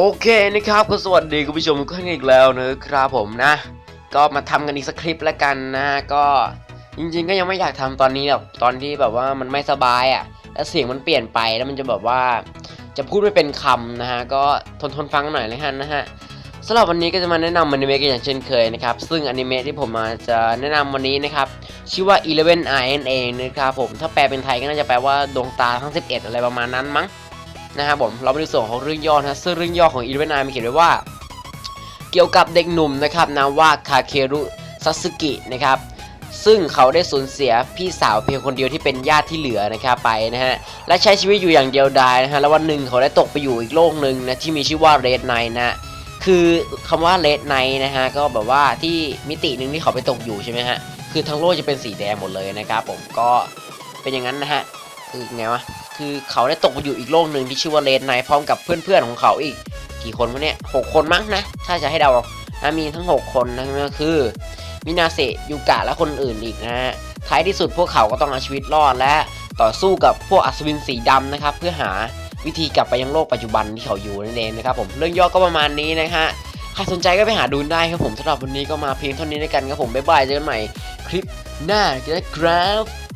โอเคนะครับก็สวัสดีคุณผู้ชมทุกท่านอีกแล้วนะครับผมนะ ก็มาทำกันอีกสักคลิปแล้วกันนะก็จริงๆก็ยังไม่อยากทำตอนนี้หรอกตอนที่แบบว่ามันไม่สบายอะ่ะ แล้วเสียงมันเปลี่ยนไปแล้วมันจะแบบว่าจะพูดไม่เป็นคำนะฮะก็ทนทนๆฟังหน่อยเลยฮะนะฮะสำหรับวันนี้ก็จะมาแนะนำอนิเมะกันอย่างเช่นเคยนะครับ ซึ่งอนิเมะที่ผมมาจะแนะนำวันนี้นะครับ ชื่อว่า Eleven Eye นั่นเองนะครับผมถ้าแปลเป็นไทยก็น่าจะแปลว่าดวงตาทั้ง 11 อะไรประมาณนั้นมั้ง นะครับผมเราไปดูส่วนของเรื่องย่อนะซึ่งเรื่องย่อของอีเวนต์ไมีเขียนไว้ว่า เกี่ยวกับเด็กหนุ่มนะครับนามว่าคาเครุซัสึกินะครับซึ่งเขาได้สูญเสียพี่สาวเพียงคนเดียวที่เป็นญาติที่เหลือนะครับไปนะฮะและใช้ชีวิตอยู่อย่างเดียวดายนะฮะแล้ววันหนึ่งเขาได้ตกไปอยู่อีกโลกหนึ่งนะที่มีชื่อว่าเรดไนนะคือคำว่าเรดไนนะฮะก็แบบว่าที่มิติหนึ่งที่เขาไปตกอยู่ใช่ไหมฮะคือทั้งโลกจะเป็นสีแดงหมดเลยนะครับผมก็เป็นอย่างนั้นนะฮะคือไงวะ คือเขาได้ตกไปอยู่อีกโลกหนึ่งที่ชื่อว่าเลนไนพร้อมกับเพื่อนๆของเขาอีก กี่คนวะเนี่ยหกคนมั้งนะ ถ้าจะให้เดานะมีทั้ง 6 คนนะก็คือมินาเซยูกะและคนอื่นอีกนะฮะท้ายที่สุดพวกเขาก็ต้องเอาชีวิตรอดและต่อสู้กับพวกอัศวินสีดำนะครับ เพื่อหาวิธีกลับไปยังโลกปัจจุบันที่เขาอยู่นั่นเองนะครับผมเรื่องย่อก็ประมาณนี้นะฮะใครสนใจก็ไปหาดูได้ครับผมสำหรับวันนี้ก็มาเพียงเท่านี้ด้วยกันครับผมบ๊ายบายเจอกันใหม่คลิปหน้ากันนะครับ